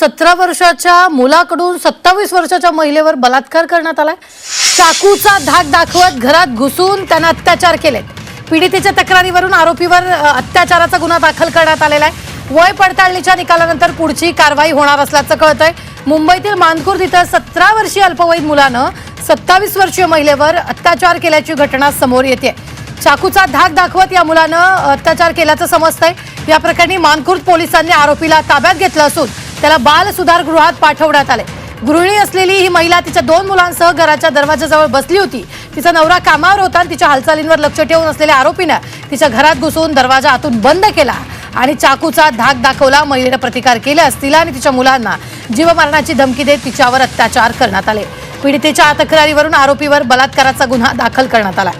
सतरा वर्षाच्या मुलाकडून सत्तावीस वर्षाच्या महिलेवर बलात्कार करण्यात आलाय. चाकूचा धाक दाखवत घरात घुसून त्यांना अत्याचार केले पीडितेच्या तक्रारीवरून आरोपीवर अत्याचाराचा गुन्हा दाखल करण्यात आलेला आहे. वय पडताळणीच्या निकालानंतर पुढची कारवाई होणार असल्याचं कळतंय. मुंबईतील मानखुर्द इथं सतरा वर्षीय अल्पवयीन मुलानं सत्तावीस वर्षीय महिलेवर अत्याचार केल्याची घटना समोर येते चाकूचा धाक दाखवत या मुलानं अत्याचार केल्याचं समजतंय. या प्रकरणी मानखुर्द पोलिसांनी आरोपीला ताब्यात घेतलं असून त्याला बालसुधारगृहात पाठवण्यात आले. गृहिणी असलेली ही महिला तिच्या दोन मुलांसह घराच्या दरवाजाजवळ बसली होती. तिचा नवरा कामावर होता आणि तिच्या हालचालींवर लक्ष ठेवून असलेल्या आरोपीनं तिच्या घरात घुसून दरवाजा आतून बंद केला आणि चाकूचा धाक दाखवला. महिलेनं प्रतिकार केल्यास तिला आणि तिच्या मुलांना जीवमरणाची धमकी देत तिच्यावर अत्याचार करण्यात आले. पीडितेच्या तक्रारीवरून आरोपीवर बलात्काराचा गुन्हा दाखल करण्यात आला.